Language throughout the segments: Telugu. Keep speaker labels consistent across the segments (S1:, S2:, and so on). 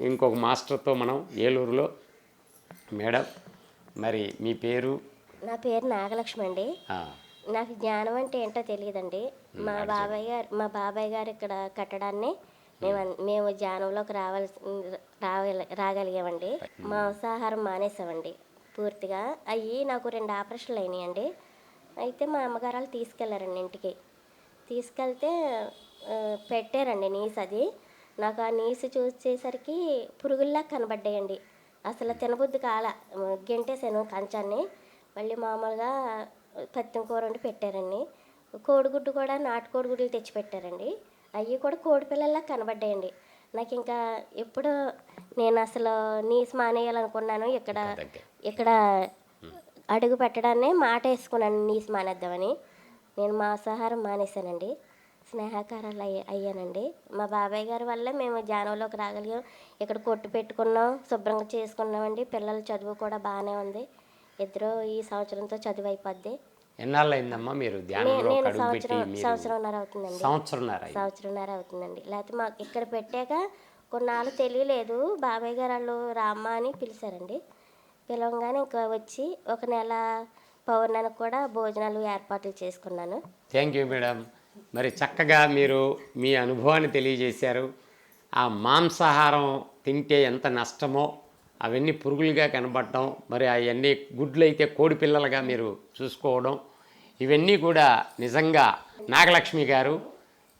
S1: ఇంకొక మాస్టర్తో మనం ఏలూరులో. మేడం మరి మీ పేరు?
S2: నా పేరు నాగలక్ష్మి అండి. నాకు జ్ఞానం అంటే ఏంటో తెలియదండి. మా బాబాయ్ గారు మా బాబాయ్ గారు ఇక్కడ కట్టడాన్ని మేము అన్- మేము జ్ఞానంలోకి రావాల్సి రాగల రాగలిగామండి. మాంసాహారం మానేసామండి పూర్తిగా. అయ్యి నాకు రెండు ఆపరేషన్లు అయినాయండి. అయితే మా అమ్మగారు వాళ్ళు తీసుకెళ్ళారండి ఇంటికి. తీసుకెళ్తే పెట్టారండి నీసు అది. నాకు ఆ నీసు చూసేసరికి పురుగుల్లా కనబడ్డాయండి. అసలు తినబుద్ధి కాల. గెంటేసాను కంచాన్ని. మళ్ళీ మామూలుగా పత్తి కూర వండి పెట్టారండి. కోడిగుడ్డు కూడా నాటు కోడిగుడ్లు తెచ్చి పెట్టారండి అవి కూడా కోడి పిల్లల్లా కనబడ్డాయండి. నాకు ఇంకా ఎప్పుడు నేను అసలు నీసు మానేయాలనుకున్నాను. ఇక్కడ. ఇక్కడ అడుగు పెట్టడాన్ని మాట వేసుకున్నాను నీసు మానేద్దామని. నేను మాంసాహారం మానేశానండి. స్నేహకారాలు అయ్యా అయ్యానండి. మా బాబాయ్ గారి వల్ల మేము జానంలోకి రాగలిగాం. ఇక్కడ కొట్టు పెట్టుకున్నాం శుభ్రంగా చేసుకున్నామండి. పిల్లల చదువు కూడా బాగానే ఉంది. ఇద్దరు ఈ సంవత్సరంతో చదువు అయిపోద్ది
S1: ఎన్నాళ్ళు అయిందమ్మా మీరు ధ్యానంలో
S2: నేను సంవత్సరం
S1: మీరు?
S2: సంవత్సరంన్నర అవుతుందండి.
S1: సంవత్సరంన్నర అయింది.
S2: సంవత్సరంన్నర అవుతుందండి. లేకపోతే మాకు ఇక్కడ పెట్టాక కొన్నాళ్ళు తెలియలేదు. బాబాయ్ గారు వాళ్ళు రామ్మ అని పిలిచారండి. పిలవగానే ఇంకా వచ్చి ఒక నెల పౌర్ణానికి కూడా భోజనాలు ఏర్పాట్లు చేసుకున్నాను.
S1: Thank you madam. మరి చక్కగా మీరు మీ అనుభవాన్ని తెలియజేశారు. ఆ మాంసాహారం తింటే ఎంత నష్టమో అవన్నీ పురుగులుగా కనబడటం మరి అవన్నీ గుడ్లు అయితే కోడి పిల్లలుగా మీరు చూసుకోవడం ఇవన్నీ కూడా నిజంగా నాగలక్ష్మి గారు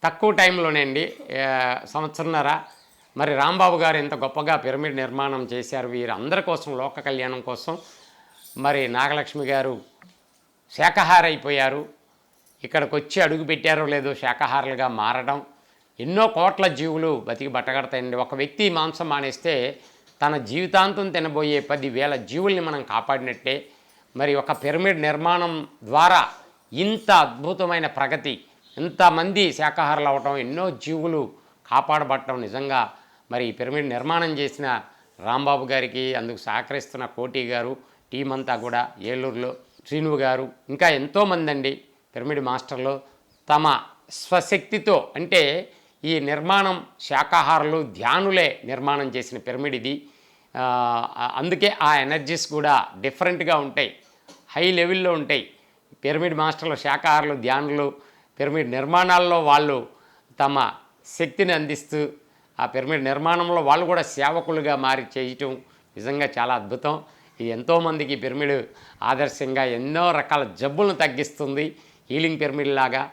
S1: తక్కువ టైంలోనే అండి సంవత్సరంన్నర. మరి రాంబాబు గారు ఇంత గొప్పగా పిరమిడ్ నిర్మాణం చేశారు వీరందరి కోసం లోక కళ్యాణం కోసం. మరి నాగలక్ష్మి గారు శాకాహారి ఇక్కడికి వచ్చి అడుగు పెట్టారో లేదో శాకాహారులుగా మారడం. ఎన్నో కోట్ల జీవులు బతికి బట్టగడతాయండి. ఒక వ్యక్తి మాంసం మానేస్తే తన జీవితాంతం తినబోయే పదివేల జీవుల్ని మనం కాపాడినట్టే. మరి ఒక పిరమిడ్ నిర్మాణం ద్వారా ఇంత అద్భుతమైన ప్రగతి ఇంతమంది శాకాహారులు అవటం ఎన్నో జీవులు కాపాడబడటం నిజంగా మరి ఈ పిరమిడ్ నిర్మాణం చేసిన రాంబాబు గారికి అందుకు సహకరిస్తున్న కోటి గారు టీం అంతా కూడా ఏలూరులో శ్రీను గారు ఇంకా ఎంతోమంది అండి. పిరమిడ్ మాస్టర్లు తమ స్వశక్తితో అంటే ఈ నిర్మాణం శాకాహారులు ధ్యానులే నిర్మాణం చేసిన పిరమిడ్ ఇది. అందుకే ఆ ఎనర్జీస్ కూడా డిఫరెంట్గా ఉంటాయి. హై లెవెల్లో ఉంటాయి. పిరమిడ్ మాస్టర్లు శాకాహారులు ధ్యానులు పిరమిడ్ నిర్మాణాల్లో వాళ్ళు తమ శక్తిని అందిస్తూ ఆ పిరమిడ్ నిర్మాణంలో వాళ్ళు కూడా సేవకులుగా మారి చేయటం నిజంగా చాలా అద్భుతం. ఇది ఎంతోమందికి పిరమిడ్ ఆదర్శంగా ఎన్నో రకాల జబ్బులను తగ్గిస్తుంది. హీలింగ్ పిరమిడ్ లాగా